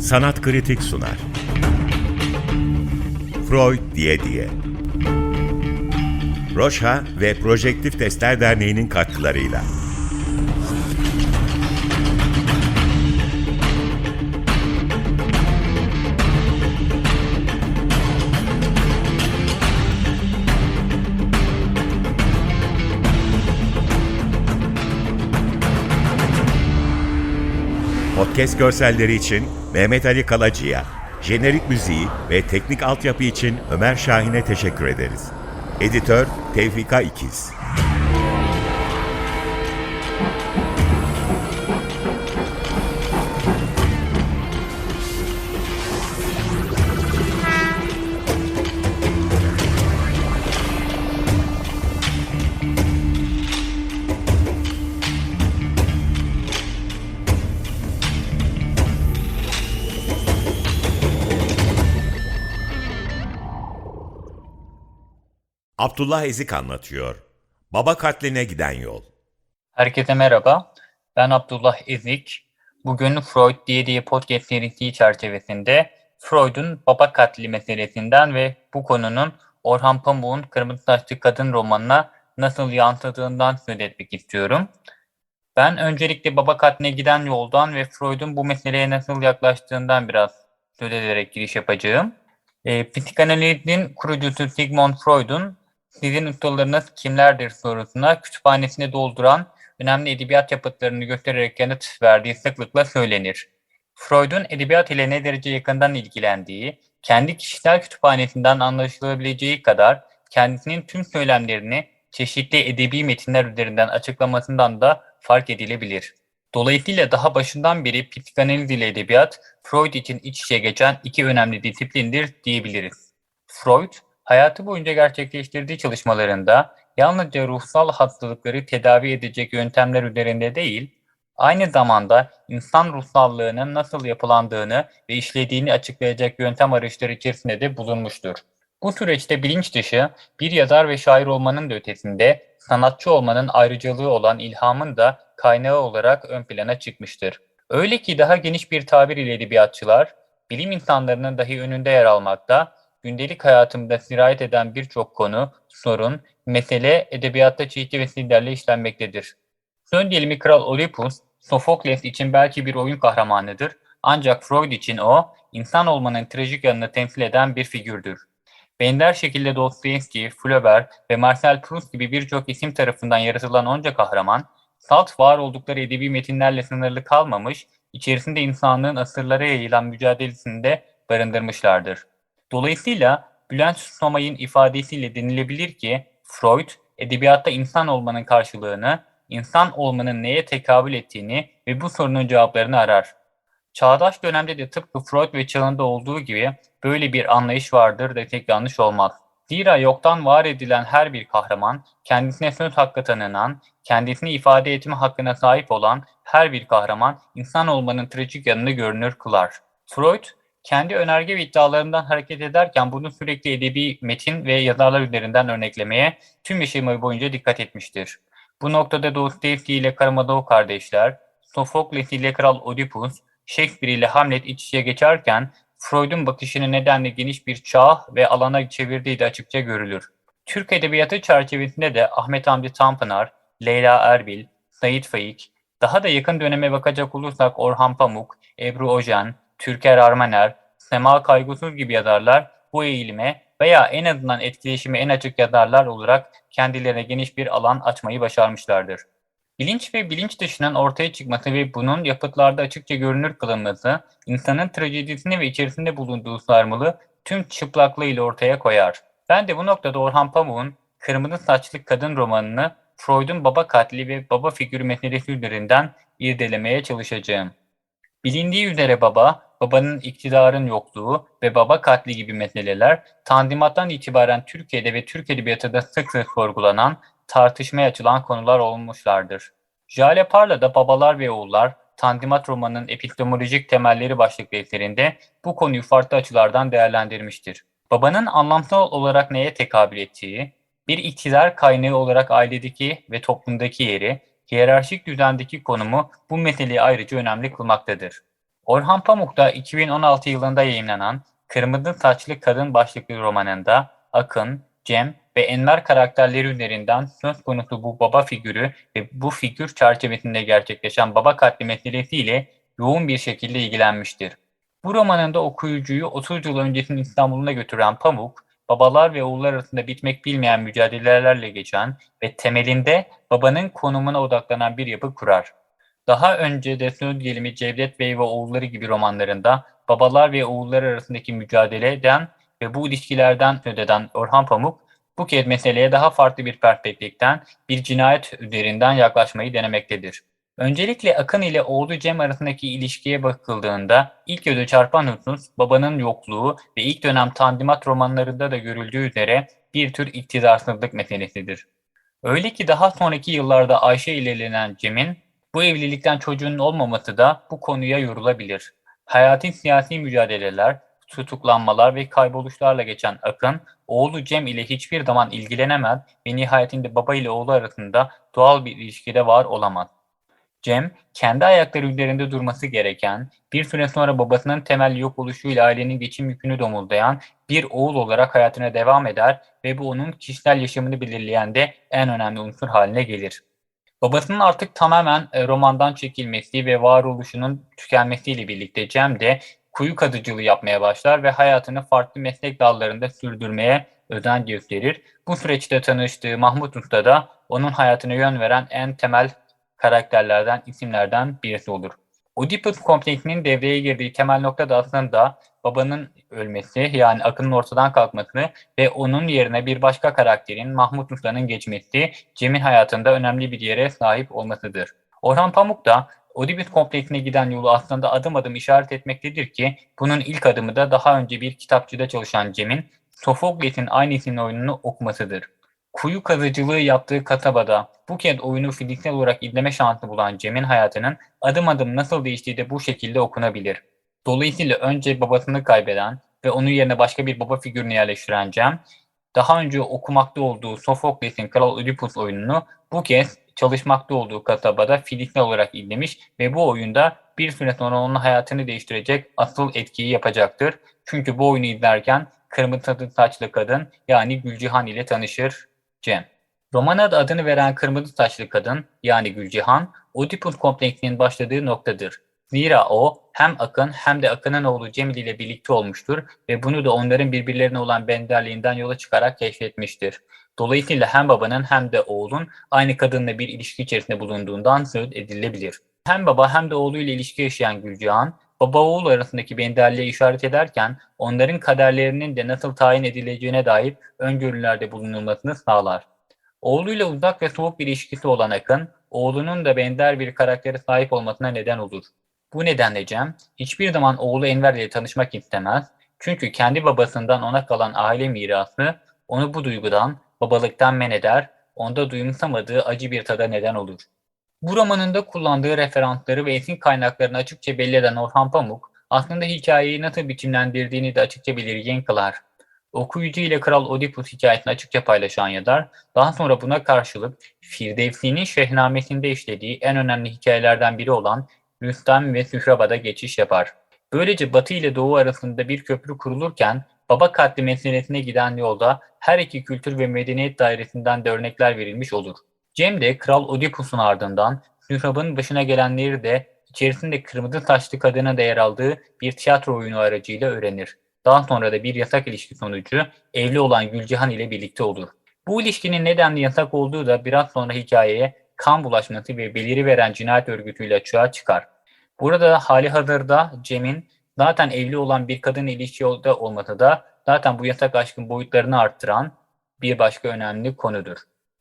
Sanat Kritik sunar. Freud diye diye. Roşa ve Projektif Testler Derneği'nin katkılarıyla. Podcast görselleri için Mehmet Ali Kalacı'ya, jenerik müziği ve teknik altyapı için Ömer Şahin'e teşekkür ederiz. Editör Tevfika İkiz. Abdullah Ezik anlatıyor. Baba katline giden yol. Herkese merhaba. Ben Abdullah Ezik. Bugün Freud diye diye podcast serisi çerçevesinde Freud'un baba katli meselesinden ve bu konunun Orhan Pamuk'un Kırmızı Saçlı Kadın romanına nasıl yansıdığından söz etmek istiyorum. Ben öncelikle baba katline giden yoldan ve Freud'un bu meseleye nasıl yaklaştığından biraz söz ederek giriş yapacağım. E, psikanalizin kurucusu Sigmund Freud'un sizin ustalarınız kimlerdir sorusuna kütüphanesini dolduran önemli edebiyat yapıtlarını göstererek yanıt verdiği sıklıkla söylenir. Freud'un edebiyat ile ne derece yakından ilgilendiği, kendi kişisel kütüphanesinden anlaşılabileceği kadar kendisinin tüm söylemlerini çeşitli edebi metinler üzerinden açıklamasından da fark edilebilir. Dolayısıyla daha başından beri psikanaliz ile edebiyat, Freud için iç içe geçen iki önemli disiplindir diyebiliriz. Freud, hayatı boyunca gerçekleştirdiği çalışmalarında yalnızca ruhsal hastalıkları tedavi edecek yöntemler üzerinde değil, aynı zamanda insan ruhsallığının nasıl yapılandığını ve işlediğini açıklayacak yöntem arayışları içerisinde de bulunmuştur. Bu süreçte bilinç dışı bir yazar ve şair olmanın da ötesinde sanatçı olmanın ayrıcalığı olan ilhamın da kaynağı olarak ön plana çıkmıştır. Öyle ki daha geniş bir tabir ile edebiyatçılar, bilim insanlarının dahi önünde yer almakta, gündelik hayatımda sirayet eden birçok konu, sorun, mesele edebiyatta çeşitli vesilelerle işlenmektedir. Son gelimi Kral Olympus, Sofokles için belki bir oyun kahramanıdır ancak Freud için o, insan olmanın trajik yanını temsil eden bir figürdür. Benzer şekilde Dostoyevski, Flaubert ve Marcel Proust gibi birçok isim tarafından yaratılan onca kahraman, salt var oldukları edebi metinlerle sınırlı kalmamış, içerisinde insanlığın asırlara yayılan mücadelesini de barındırmışlardır. Dolayısıyla Bülent Somay'ın ifadesiyle denilebilir ki, Freud, edebiyatta insan olmanın karşılığını, insan olmanın neye tekabül ettiğini ve bu sorunun cevaplarını arar. Çağdaş dönemde de tıpkı Freud ve çağında olduğu gibi böyle bir anlayış vardır desek yanlış olmaz. Zira yoktan var edilen her bir kahraman, kendisine söz hakkı tanınan, kendisini ifade etme hakkına sahip olan her bir kahraman insan olmanın trajik yanını görünür kılar. Freud, kendi önerge ve iddialarından hareket ederken bunu sürekli edebi metin ve yazarlar üzerinden örneklemeye tüm yaşamı boyunca dikkat etmiştir. Bu noktada Dostoyevski ile Karamazov kardeşler, Sofokles ile Kral Oedipus, Shakespeare ile Hamlet iç içe geçerken Freud'un bakışını nedenle geniş bir çağ ve alana çevirdiği de açıkça görülür. Türk Edebiyatı çerçevesinde de Ahmet Hamdi Tanpınar, Leyla Erbil, Sait Faik, daha da yakın döneme bakacak olursak Orhan Pamuk, Ebru Ojen, Türker Armaner, Sema Kaygusuz gibi yazarlar bu eğilime veya en azından etkileşimi en açık yazarlar olarak kendilerine geniş bir alan açmayı başarmışlardır. Bilinç ve bilinç dışının ortaya çıkması ve bunun yapıtlarda açıkça görünür kılınması, insanın trajedisini ve içerisinde bulunduğu sarmalı tüm çıplaklığıyla ortaya koyar. Ben de bu noktada Orhan Pamuk'un Kırmızı Saçlı Kadın romanını Freud'un baba katli ve baba figürü meselesi üzerinden irdelemeye çalışacağım. Bilindiği üzere baba, babanın iktidarın yokluğu ve baba katli gibi meseleler Tanzimat'tan itibaren Türkiye'de ve Türk Edebiyatı'da sık sık sorgulanan, tartışmaya açılan konular olmuşlardır. Jale Parla'da Babalar ve Oğullar, Tanzimat romanının epistemolojik temelleri başlıklı eserinde bu konuyu farklı açılardan değerlendirmiştir. Babanın anlamsal olarak neye tekabül ettiği, bir iktidar kaynağı olarak ailedeki ve toplumdaki yeri, hiyerarşik düzendeki konumu bu meseleyi ayrıca önemli kılmaktadır. Orhan Pamuk'ta 2016 yılında yayınlanan Kırmızı Saçlı Kadın başlıklı romanında Akın, Cem ve Enver karakterleri üzerinden söz konusu bu baba figürü ve bu figür çerçevesinde gerçekleşen baba katli meselesiyle yoğun bir şekilde ilgilenmiştir. Bu romanında okuyucuyu 30 yıl öncesinin İstanbul'una götüren Pamuk, babalar ve oğullar arasında bitmek bilmeyen mücadelelerle geçen ve temelinde babanın konumuna odaklanan bir yapı kurar. Daha önce de söz gelimi Cevdet Bey ve oğulları gibi romanlarında babalar ve oğullar arasındaki mücadeleden ve bu ilişkilerden söz eden Orhan Pamuk, bu kez meseleye daha farklı bir perspektiften, bir cinayet üzerinden yaklaşmayı denemektedir. Öncelikle Akın ile oğlu Cem arasındaki ilişkiye bakıldığında ilk göze çarpan husus babanın yokluğu ve ilk dönem Tanzimat romanlarında da görüldüğü üzere bir tür iktidarsızlık meselesidir. Öyle ki daha sonraki yıllarda Ayşe ile evlenen Cem'in bu evlilikten çocuğunun olmaması da bu konuya yorulabilir. Hayatın siyasi mücadeleler, tutuklanmalar ve kayboluşlarla geçen Akın, oğlu Cem ile hiçbir zaman ilgilenemez ve nihayetinde baba ile oğlu arasında doğal bir ilişkide var olamaz. Cem, kendi ayakları üzerinde durması gereken, bir süre sonra babasının temel yok oluşuyla ailenin geçim yükünü domuzlayan bir oğul olarak hayatına devam eder ve bu onun kişisel yaşamını belirleyen de en önemli unsur haline gelir. Babasının artık tamamen e, romandan çekilmesi ve varoluşunun tükenmesiyle birlikte Cem de kuyu kazıcılığı yapmaya başlar ve hayatını farklı meslek dallarında sürdürmeye özen gösterir. Bu süreçte tanıştığı Mahmut Usta da onun hayatına yön veren en temel karakterlerden, isimlerden birisi olur. Oedipus kompleksinin devreye girdiği temel nokta da aslında babanın ölmesi yani Akın'ın ortadan kalkması ve onun yerine bir başka karakterin Mahmut Usta'nın geçmesi Cem'in hayatında önemli bir yere sahip olmasıdır. Orhan Pamuk da Oedipus kompleksine giden yolu aslında adım adım işaret etmektedir ki bunun ilk adımı da daha önce bir kitapçıda çalışan Cem'in Sofokles'in aynı isimli oyununu okumasıdır. Kuyu kazıcılığı yaptığı kasabada bu kez oyunu fiziksel olarak izleme şansı bulan Cem'in hayatının adım adım nasıl değiştiği de bu şekilde okunabilir. Dolayısıyla önce babasını kaybeden ve onun yerine başka bir baba figürünü yerleştiren Cem, daha önce okumakta olduğu Sofokles'in Kral Oedipus oyununu bu kez çalışmakta olduğu kasabada fiziksel olarak izlemiş ve bu oyunda bir süre sonra onun hayatını değiştirecek asıl etkiyi yapacaktır. Çünkü bu oyunu izlerken kırmızı saçlı kadın yani Gülcihan ile tanışır Cem. Romana adını veren kırmızı saçlı kadın yani Gülcihan, Oedipus kompleksinin başladığı noktadır. Zira o hem Akın hem de Akın'ın oğlu Cemil ile birlikte olmuştur ve bunu da onların birbirlerine olan benzerliğinden yola çıkarak keşfetmiştir. Dolayısıyla hem babanın hem de oğlun aynı kadınla bir ilişki içerisinde bulunduğundan söz edilebilir. Hem baba hem de oğluyla ilişki yaşayan Gülcihan, baba oğul arasındaki benzerliğe işaret ederken onların kaderlerinin de nasıl tayin edileceğine dair öngörülerde bulunulmasını sağlar. Oğluyla uzak ve soğuk bir ilişkisi olan Akın, oğlunun da benzer bir karaktere sahip olmasına neden olur. Bu nedenle Cem, hiçbir zaman oğlu Enver ile tanışmak istemez. Çünkü kendi babasından ona kalan aile mirası onu bu duygudan, babalıktan men eder, onda duyumsamadığı acı bir tada neden olur. Bu romanında kullandığı referansları ve esin kaynaklarını açıkça belli eden Orhan Pamuk, aslında hikayeyi nasıl biçimlendirdiğini de açıkça belirgin kılar. Okuyucu ile Kral Oedipus hikayesini açıkça paylaşan yazar, daha sonra buna karşılık Firdevsi'nin Şehnamesi'nde işlediği en önemli hikayelerden biri olan Rüstem ve Sühraba'da geçiş yapar. Böylece Batı ile Doğu arasında bir köprü kurulurken baba katli meselesine giden yolda her iki kültür ve medeniyet dairesinden de örnekler verilmiş olur. Cem de Kral Oedipus'un ardından Sührab'ın başına gelenleri de içerisinde kırmızı saçlı kadına da yer aldığı bir tiyatro oyunu aracıyla öğrenir. Daha sonra da bir yasak ilişki sonucu evli olan Gülcihan ile birlikte olur. Bu ilişkinin nedenli yasak olduğu da biraz sonra hikayeye kan bulaşması ve beliri veren cinayet örgütüyle açığa çıkar. Burada hali hazırda Cem'in zaten evli olan bir kadın ilişkide olması da zaten bu yasak aşkın boyutlarını arttıran bir başka önemli konudur.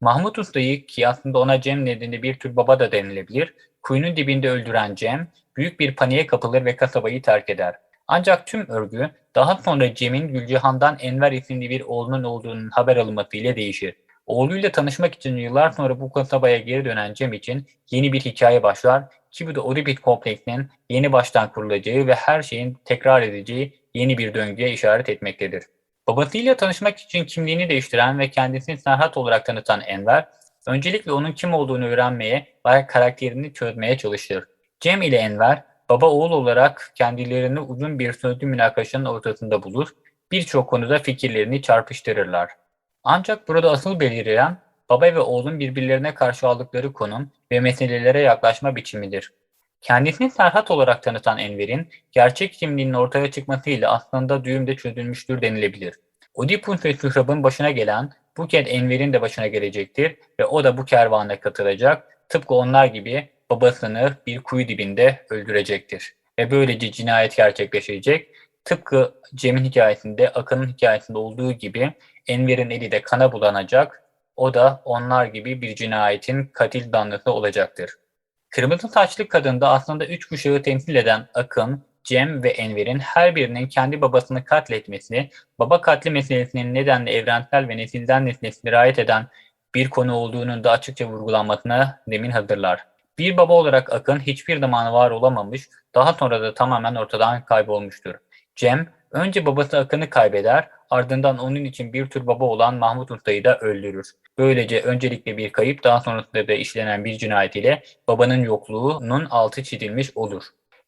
Mahmut Usta'yı ki aslında ona Cem nedeniyle bir tür baba da denilebilir, kuyunun dibinde öldüren Cem büyük bir paniğe kapılır ve kasabayı terk eder. Ancak tüm örgü daha sonra Cem'in Gülcihan'dan Enver isimli bir oğlunun olduğunun haber alınmasıyla değişir. Oğluyla tanışmak için yıllar sonra bu kasabaya geri dönen Cem için yeni bir hikaye başlar ki bu da Oedipus kompleksinin yeni baştan kurulacağı ve her şeyin tekrar edeceği yeni bir döngüye işaret etmektedir. Babasıyla tanışmak için kimliğini değiştiren ve kendisini Serhat olarak tanıtan Enver, öncelikle onun kim olduğunu öğrenmeye ve karakterini çözmeye çalışır. Cem ile Enver, baba oğul olarak kendilerini uzun bir sözlü münakaşanın ortasında bulur, birçok konuda fikirlerini çarpıştırırlar. Ancak burada asıl belirleyen baba ve oğlun birbirlerine karşı aldıkları konum ve meselelere yaklaşma biçimidir. Kendisini Serhat olarak tanıtan Enver'in gerçek kimliğinin ortaya çıkmasıyla aslında düğüm de çözülmüştür denilebilir. Oedipus ve Sührab'ın başına gelen bu kez Enver'in de başına gelecektir ve o da bu kervana katılacak. Tıpkı onlar gibi babasını bir kuyu dibinde öldürecektir. Ve böylece cinayet gerçekleşecek. Tıpkı Cem'in hikayesinde, Akın'ın hikayesinde olduğu gibi Enver'in eli de kana bulanacak. O da onlar gibi bir cinayetin katil danlısı olacaktır. Kırmızı saçlı kadında aslında üç kuşağı temsil eden Akın, Cem ve Enver'in her birinin kendi babasını katletmesi, baba katli meselesinin nedenle evrensel ve nesilden nesile sirayet eden bir konu olduğunun da açıkça vurgulanmasına zemin hazırlar. Bir baba olarak Akın hiçbir zaman var olamamış, daha sonra da tamamen ortadan kaybolmuştur. Cem, önce babası Akın'ı kaybeder, ardından onun için bir tür baba olan Mahmut Usta'yı da öldürür. Böylece öncelikle bir kayıp, daha sonrasında da işlenen bir cinayet ile babanın yokluğunun altı çizilmiş olur.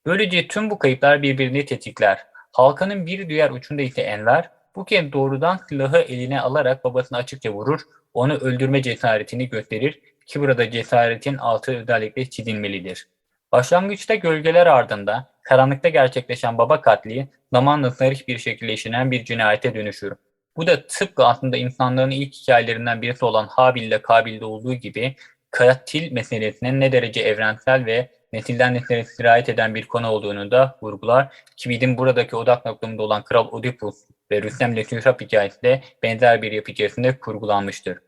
Böylece tüm bu kayıplar birbirini tetikler. Halkanın bir diğer ucunda ise Enver, bu kez doğrudan silahı eline alarak babasını açıkça vurur, onu öldürme cesaretini gösterir ki burada cesaretin altı özellikle çizilmelidir. Başlangıçta gölgeler ardında karanlıkta gerçekleşen baba katli zamanla sarış bir şekilde işlenen bir cinayete dönüşür. Bu da tıpkı aslında insanlığın ilk hikayelerinden birisi olan Habil ile Kabil'de olduğu gibi katil meselesinin ne derece evrensel ve nesilden nesile sirayet eden bir konu olduğunu da vurgular ki bizim buradaki odak noktamında olan Kral Oedipus ve Rüstem ile hikayesi de benzer bir yapı içerisinde kurgulanmıştır.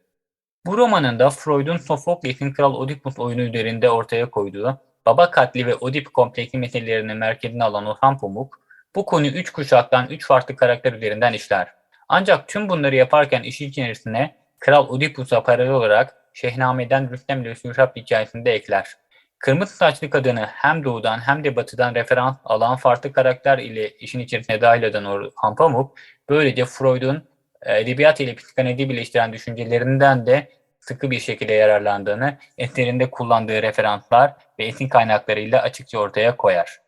Bu romanın da Freud'un Sofokles'in Kral Oedipus oyunu üzerinde ortaya koyduğu baba katli ve Oedip kompleksi meselelerini merkezine alan Orhan Pamuk, bu konuyu üç kuşaktan üç farklı karakter üzerinden işler. Ancak tüm bunları yaparken işin içerisine Kral Oedipus'a paralel olarak Şehname'den Rüstem ile Sührab hikayesini de ekler. Kırmızı saçlı kadını hem doğudan hem de batıdan referans alan farklı karakter ile işin içerisine dahil eden Orhan Pamuk, böylece Freud'un e, edebiyat ile psikanalizi birleştiren düşüncelerinden de sıkı bir şekilde yararlandığını eserinde kullandığı referanslar ve esin kaynaklarıyla açıkça ortaya koyar.